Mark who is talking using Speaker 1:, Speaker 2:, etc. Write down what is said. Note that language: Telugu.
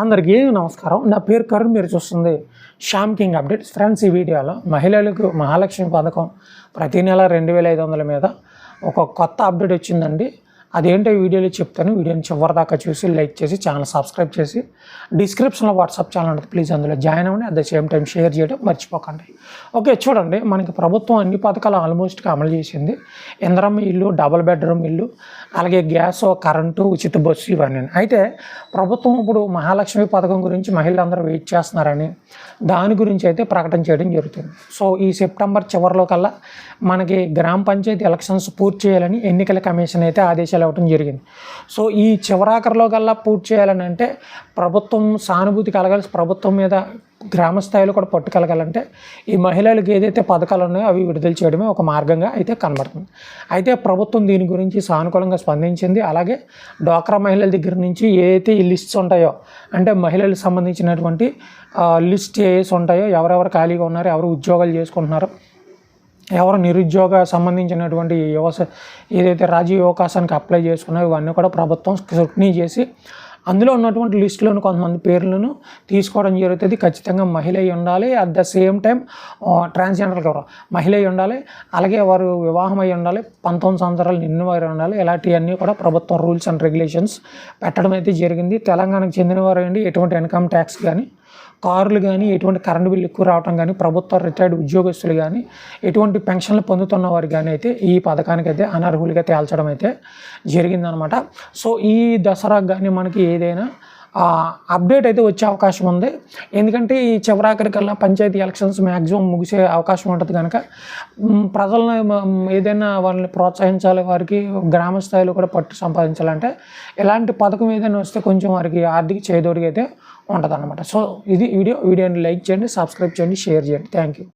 Speaker 1: అందరికీ నమస్కారం. నా పేరు కరుణ్ మీరు చూస్తుంది శ్యామ్ కింగ్ అప్డేట్స్. ఫ్రెండ్స్ ఈ వీడియోలో మహిళలకు మహాలక్ష్మి పథకం ప్రతి నెల రెండు వేల ఐదు వందల మీద ఒక కొత్త అప్డేట్ వచ్చిందండి. అదేంటో వీడియోలో చెప్తాను. వీడియోని చివరి దాకా చూసి లైక్ చేసి ఛానల్ సబ్స్క్రైబ్ చేసి డిస్క్రిప్షన్లో వాట్సాప్ ఛానల్ ఉంటుంది. ప్లీజ్ అందులో జాయిన్ అవ్వండి. At the same time share చేయడం మర్చిపోకండి. ఓకే చూడండి. మనకి ప్రభుత్వం అన్ని పథకాలు ఆల్మోస్ట్గా అమలు చేసింది. ఇంద్రమ్మ ఇల్లు డబుల్ బెడ్రూమ్ ఇల్లు అలాగే గ్యాస్ కరెంటు ఉచిత బస్సు ఇవన్నీ. అయితే ప్రభుత్వం ఇప్పుడు మహాలక్ష్మి పథకం గురించి మహిళలందరూ వెయిట్ చేస్తున్నారని దాని గురించి అయితే ప్రకటన చేయడం జరుగుతుంది. సో ఈ సెప్టెంబర్ చివరిలో కల్లా మనకి గ్రామ పంచాయతీ ఎలక్షన్స్ పూర్తి చేయాలని ఎన్నికల కమిషన్ అయితే ఆదేశాలు ఇవ్వడం జరిగింది సో ఈ చివరాఖరిలో కల్లా పూర్తి చేయాలని అంటే ప్రభుత్వం సానుభూతి కలగాల్సి ప్రభుత్వం మీద గ్రామ స్థాయిలో కూడా పట్టుకెళ్ళగాలంటే ఈ మహిళలకు ఏదైతే పథకాలు ఉన్నాయో అవి విడుదల చేయడమే ఒక మార్గంగా అయితే కనబడుతుంది అయితే ప్రభుత్వం దీని గురించి సానుకూలంగా స్పందించింది అలాగే డ్వాక్రా మహిళల దగ్గర నుంచి ఏదైతే ఈ లిస్ట్స్ ఉంటాయో అంటే మహిళలకు సంబంధించినటువంటి లిస్ట్ ఏస్ ఉంటాయో ఎవరెవరు ఖాళీగా ఉన్నారో ఎవరు ఉద్యోగాలు చేసుకుంటున్నారో ఎవరు నిరుద్యోగ సంబంధించినటువంటి యువస ఏదైతే రాజీవ్ అవకాశానికి అప్లై చేసుకున్నారో ఇవన్నీ కూడా ప్రభుత్వం స్క్రూట్నీ చేసి అందులో ఉన్నటువంటి లిస్టులోని కొంతమంది పేర్లను తీసుకోవడం జరుగుతుంది. ఖచ్చితంగా మహిళ అయి ఉండాలి. At the same time transgender ఎవరు? మహిళ అయి ఉండాలి. అలాగే వారు వివాహం అయి ఉండాలి. పంతొమ్మిది సంవత్సరాలు నిన్న వారు ఉండాలి. ఇలాంటివన్నీ కూడా ప్రభుత్వం రూల్స్ అండ్ రెగ్యులేషన్స్ పెట్టడం అయితే జరిగింది. తెలంగాణకు చెందిన వారు అండి ఎటువంటి ఇన్కమ్ ట్యాక్స్ కానీ కార్లు కానీ ఎటువంటి కరెంటు బిల్లు ఎక్కువ రావటం కానీ ప్రభుత్వ రిటైర్డ్ ఉద్యోగస్తులు కానీ ఎటువంటి పెన్షన్లు పొందుతున్న వారు కానీ అయితే ఈ పథకానికి అయితే అనర్హులుగా తేల్చడం అయితే జరిగిందనమాట. సో ఈ దసరాకు కానీ మనకి ఏదైనా అప్డేట్ అయితే వచ్చే అవకాశం ఉంది. ఎందుకంటే ఈ చివరాఖరికల్లా పంచాయతీ ఎలక్షన్స్ మ్యాక్సిమం ముగిసే అవకాశం ఉంటుంది కనుక ప్రజలను ఏదైనా వాళ్ళని ప్రోత్సహించాలి వారికి గ్రామ స్థాయిలో కూడా పట్టు సంపాదించాలంటే ఎలాంటి పథకం ఏదైనా వస్తే కొంచెం వారికి ఆర్థిక చేదోడిగా అయితే ఉంటుంది సో ఇది వీడియో వీడియోని లైక్ చేయండి సబ్స్క్రైబ్ చేయండి షేర్ చేయండి. Thank you